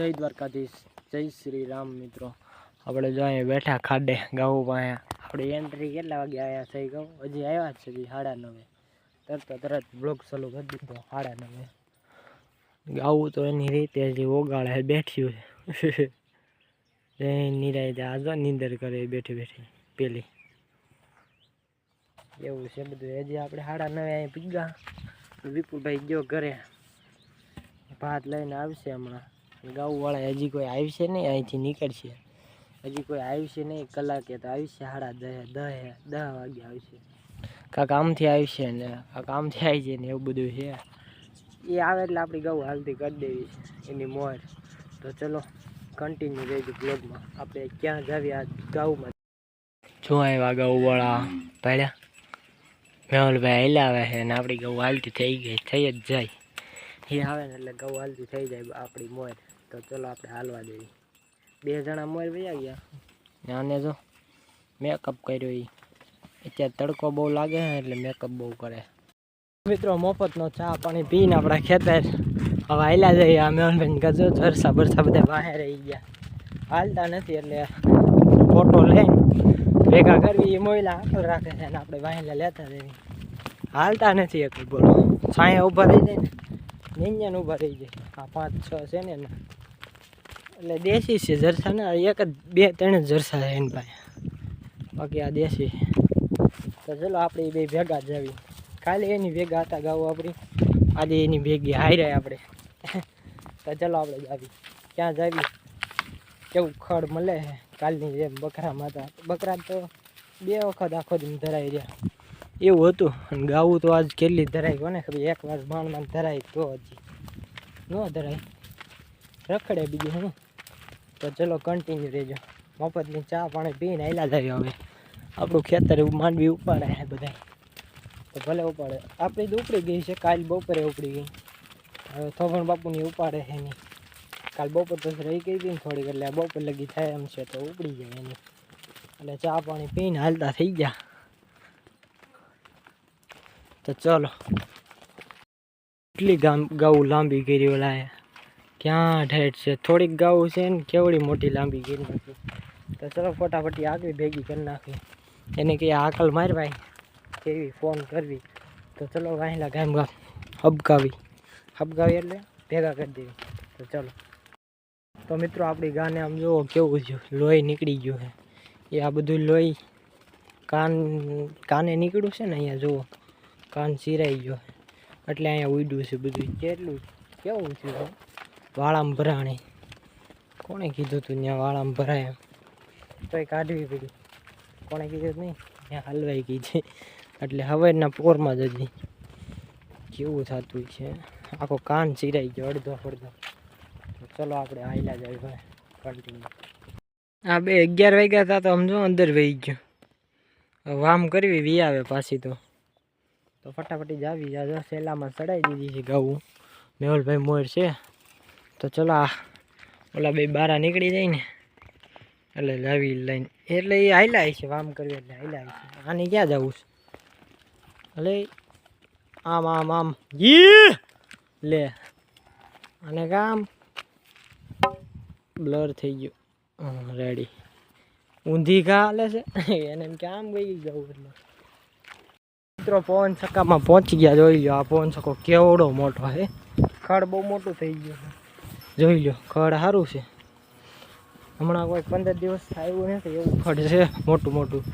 જય દ્વારકાધીશ. જય શ્રી રામ મિત્રો. આપણે જો અહીંયા બેઠા ખાડે ગાઉ પાસે આપણે એન્ટ્રી કેટલા વાગે આવ્યા છે ગાઉ હજી આવ્યા જ છે હજી સાડા નવે. તરત તરત બ્લોગ ચાલુ કરી દીધો, સાડા નવે. ગાવું તો એની રીતે હજી ઓગાળે બેઠ્યું છે. જય નિરાય આજો નીંદર કરે બેઠી બેઠી, પેલી. એવું છે બધું. હજી આપણે સાડા નવે અહીં પીગા વિપુલભાઈ ગયો ઘરે. ભાત લઈને આવશે હમણાં. ગાઉવાળા હજી કોઈ આવશે નહીં, અહીંથી નીકળશે. હજી કોઈ આવશે નહીં કલાકે, તો આવશે સાડા દહ દહ દહ વાગે આવશે. કાંક આમથી આવશે ને, કાંક આમથી આવી જાય ને એવું બધું છે. એ આવે એટલે આપણી ગૌ હાલતી કરી દેવી છે, એની મોર. તો ચલો કન્ટિન્યુ રહીશું બ્લોગમાં આપણે ક્યાં જાવી આ ગાઉમાં. જો આવ્યા ગૌવાળા પહેલાં મેહુલભાઈ હેલા આવે છે ને આપણી ગૌ હાલતી થઈ ગઈ, થઈ જ જાય. એ આવે ને એટલે ઘઉં હાલતી થઈ જાય આપણી મોર તો ચલો આપણે હાલવા દેવી. બે જણા મોર વૈયા ગયા. આને જો મેકઅપ કર્યો એ અત્યારે તડકો બહુ લાગે છે એટલે મેકઅપ બહુ કરે. મિત્રો, મફતનો ચા, પાણી પીને આપણા ખેતર. હવે હાલ્યા જઈએ. અમે ઓનલાઈન ગજો, જરસા બરસા બધા બહાર રહી ગયા. હાલતા નથી એટલે ફોટો લઈને ભેગા કરવી એ મોયલા હાથો રાખે છે અને આપણે વાહેલા લેતા જઈએ. હાલતા નથી એક બોલો. સાયા ઊભા રહી જાય ને. નિંજન ઊભા રહી જાય. આ પાંચ, છ છે ને એના. એટલે દેશી છે જરસા ને, એક જ, બે, ત્રણ જરસા છે એની પાસે. બાકી આ દેશી. તો ચલો આપણે એ બે ભેગા જ કાલે એની ભેગા હતા ગાઉ આપણી. આજે એની ભેગી હારે આપણે. તો ચલો આપણે જાવી ક્યાં જાવી કેવું ખડ મળે કાલની જેમ બકરા માતા. બકરા તો બે વખત આખો દિન ધરાઈ રહ્યા. એવું હતું. અને ગાવું તો આજ કેટલી ધરાય, કોને ખબર? એક વાર માણમાં ધરાય તો હજી. ન ધરાય. રખડે બીજું હું? તો ચલો કન્ટિન્યુ રહેજો મફતની ચા, પાણી પીને આયલા જાય હવે. આપણું ખેતર માંડવી ઉપાડે છે બધા તો ભલે ઉપાડે. આપણી તો ઉપડી ગઈ છે, કાલ બપોરે ઉપડી ગઈ. હવે થોભણ બાપુની ઉપાડે છે એની કાલ બપોર તો રહી ગઈ હતી ને થોડીક, એટલે બપોર લગી થાય એમ છે તો ઉપડી જાય એની. એટલે ચા, પાણી પીને હાલતા થઈ ગયા. તો ચલો એટલી ગામ ગાઉ લાંબી કરી ઓલા ક્યાં ઠેઠ છે થોડીક ગાઉ છે ને કેવડી મોટી લાંબી કરી નાખી તો ચલો ફટાફટી આગળ ભેગી કરી નાખી એને કે આકલ માર ભાઈ કેવી ફોન કરવી તો ચલો વાહેલા ગામ ગામ હબકાવી હબકાવી એટલે ભેગા કરી દેવી તો ચલો તો મિત્રો આપણી ગાને આમ જુઓ કેવું થયું લોહી નીકળી ગયું છે એ આ બધું લોહી કાન કાને નીકળ્યું છે ને અહીંયા જુઓ કાન સિરાઈ ગયો. એટલે અહીંયા ઉડ્યું છે બધું. કેટલું, કેવું છે? વાળામાં ભરાણી. કોણે કીધું તું ત્યાં વાળામાં ભરાય તોય કાઢવી પડી. કોણે કીધું નહીં? ત્યાં હલવાઈ ગઈ છે. એટલે હવેના પોરમાં જ હજી કેવું થતું છે? આખો કાન ચીરાઈ ગયો અડધો અડધો. ચલો આપણે આયલા જાય ભાઈ. કન્ટિન્યુ આ બે અગિયાર વાગ્યા હતા તો સમજો અંદર વહી ગયો. વામ કરવી, વી આવે પાછી તો. તો ફટાફટી જાવી જાજો સેલામાં ચડાવી દીધી છે ઘઉં. મેહુલભાઈ મોર છે. તો ચલો આ ઓલા બે બારા નીકળી જાય ને. એટલે લાવી લઈને. એટલે એ હાઈલા છે વામ કરવી એટલે હાઈલા છે આની ક્યાં જવું છે? એટલે આમ આમ આમ. જી લે. અને કામ? બ્લર થઈ ગયું. રેડી. ઊંધી ઘા હાલે છે. એને એમ કે આમ ગઈ જવું એટલે. મિત્રો પવન છક્કામાં પહોંચી ગયા. જોઈ લો આ પવન છક્કો કેવડો મોટો છે. ખડ બહુ મોટું થઈ ગયું છે. જોઈ લો ખડ સારું છે. હમણાં કોઈ પંદર દિવસ આવ્યું નથી એવું ખડ છે મોટું મોટું.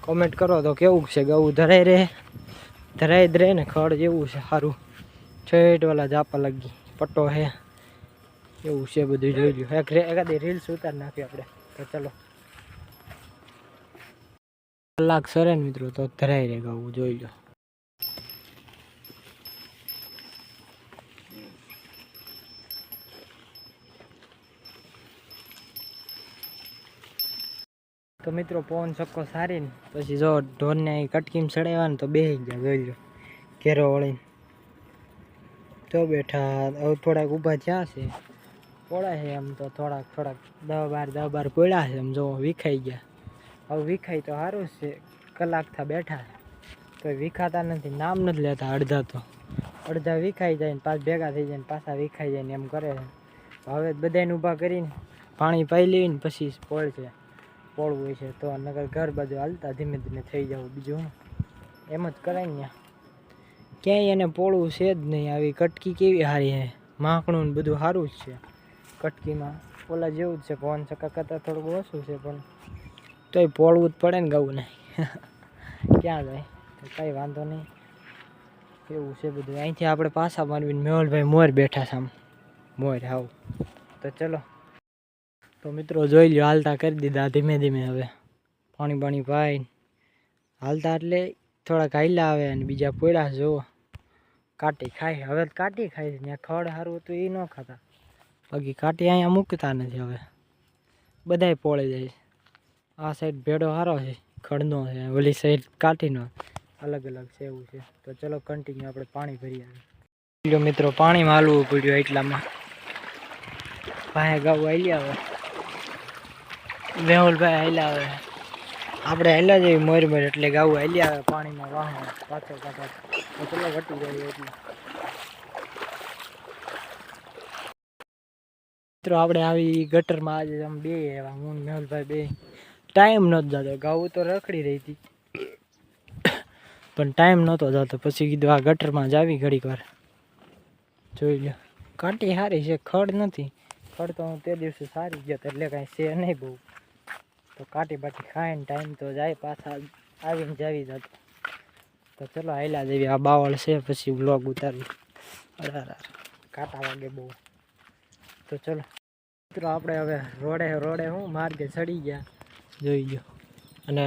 કોમેન્ટ કરો તો કેવું છે ગવું ધરાઈ રહે. ધરાઈ જ રહે ને ખડ જેવું છે સારું. છેટવાલા જાપા લાગી પટ્ટો હે એવું છે બધું જોઈ લ્યો. એક રે- એકાદી રીલ્સ ઉતારી નાખી આપણે. તો ચલો. કલાક સરે ને મિત્રો, તો ધરાઈ રહે ગવું, જોઈ લો. તો મિત્રો, પવન ચક્કો સારીને પછી જો ઢોરને અહીં કટકીમ ચડાવ્યા ને તો બેસી ગયા, જોઈ લો, ઘેરો વળીને. તો બેઠા, હવે થોડાક ઊભા થયા છે. પોળા છે એમ તો થોડાક થોડાક દસ બાર દસ બાર પોળ્યા છે એમ, જો વિખાઈ ગયા. હવે વિખાય તો સારું છે. કલાકથી બેઠા. તો વિખાતા નથી. નામ નથી લેતા અડધા તો. અડધા વિખાઈ જાય ને પાછા ભેગા થઈ જાય ને પાછા વિખાઈ જાય ને એમ કરે છે. હવે બધાને ઊભા કરીને પાણી પાઈ લઈને પછી પોળ છે. પોળવું હોય છે તો નગર ઘર બાજુ હાલતા ધીમે ધીમે થઈ જવું બીજું. એમ જ કરાય ને ક્યાંય એને પોળવું છે જ નહીં. આવી કટકી કેવી સારી છે માખણું ને બધું સારું જ છે. કટકીમાં ઓલા જેવું જ છે. પવન ચક્કા કરતાં થોડુંક ઓછું છે પણ તોય પોળવું જ પડે ને ગવું ને ક્યાં જાય? કંઈ વાંધો નહીં. એવું છે બધું. અહીંથી આપણે પાછા મારવીને મેહુલભાઈ મોર બેઠા છે આમ. મોર હાવ તો ચલો. તો મિત્રો જોઈ લ્યો, હાલતા કરી દીધા ધીમે ધીમે હવે. પાણી પાણી પાઈને હાલતા એટલે થોડાક ઘાયલા આવે અને બીજા પોયડા જુઓ. કાટી ખાય હવે કાટી ખાય ત્યાં ખડ સારું હતું એ ન ખાતા. બાકી કાટી અહીંયા મૂકતા નથી હવે. બધાય પોળે જાય છે. આ સાઈડ ભેડો સારો છે, ખડનો છે, ઓલી સાઈડ કાઠીનો. અલગ અલગ છે એવું છે. તો ચલો કન્ટિન્યુ આપણે પાણી ભરી આવીએ મિત્રો, પાણીમાં હાલવું પડ્યું એટલામાં. ભાઈ ગાઉ હાલ્યા આવે મેહુલભાઈ હાલ્યા આવે આપણે હાલ્યા જઈએ મોર મોર એટલે ગાઉ હાલ્યા આવે પાણીમાં વાહણ પાછળ પાછળ તો ચલો વટી જાય એટલે. મિત્રો, આપણે આવી ગટરમાં આજે આમ બે એવા હું મેહુલભાઈ બે. ટાઈમ નહોતો જતો. ગાઉ તો રખડી રહી હતી. પણ ટાઈમ નહોતો જતો. પછી કીધું, આ ગટરમાં જ આવી ઘડીક વાર. જોઈ લો કાંટી સારી છે, ખડ નથી. ખડ તો હું તે દિવસે સારી ગયો એટલે કાંઈ છે નહીં બહુ. તો કાંટી બાટી ખાઈને ટાઈમ તો જાય, પાછા આવીને જાવી જતો. તો ચલો હાલ્યા જેવી આ બાવળ છે, પછી બ્લોગ ઉતારી અરે. કાંટા વાગે બહુ. તો ચલો. મિત્રો, આપણે હવે રોડે રોડે હું માર્ગે ચડી ગયા. જોઈ ગયો અને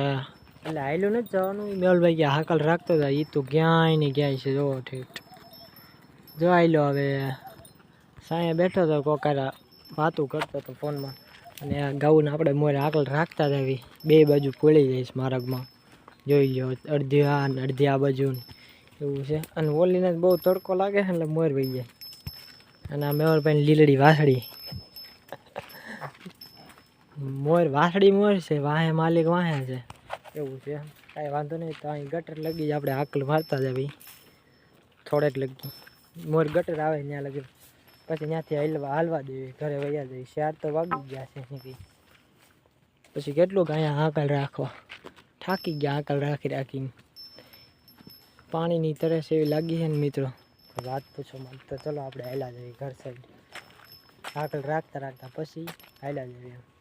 એટલે હાલ્યું નથી જવાનું મેલભાઈ ગયા, હાકલ રાખતો હતા એ તો ક્યાંય ને ક્યાંય છે જો ઠીક જો આયલો હવે. સાંય બેઠો હતો કોકારા વાતું કરતો હતો ફોનમાં. અને આ ગાઉને આપણે મોરે હાકલ રાખતા જ આવી બે બાજુ ખોલી જઈશ માર્ગમાં. જોઈ ગયો અડધી આ ને અડધી આ બાજુ એવું છે. અને ઓલીને બહુ તડકો લાગે છે એટલે મોર વહી જાય. અને આ મેવરભાઈ લીલડી વાસળી. મોર વાસળી મોર છે, વાહે માલિક વાહે છે. એવું છે કાંઈ વાંધો નહીં, તો અહીં ગટર લગી જ આપણે હાકલ મારતા જ આવી. થોડેક લગી. મોર ગટર આવે ત્યાં લગી. પછી ત્યાંથી હાલવા હાલવા દેવી. ઘરે વયા જઈ ચાર તો વાગી ગયા છે નીકળી પછી કેટલું અહીંયા હાકલ રાખવા. થાકી ગયા હાકલ રાખી રાખીને. પાણીની તરસ એવી લાગી છે ને મિત્રો. વાત પૂછો મત તો ચલો આપણે હાલ્યા જઈએ ઘર સાઈડ હાકલ રાખતા રાખતા પછી હાલ્યા જઈએ. એમ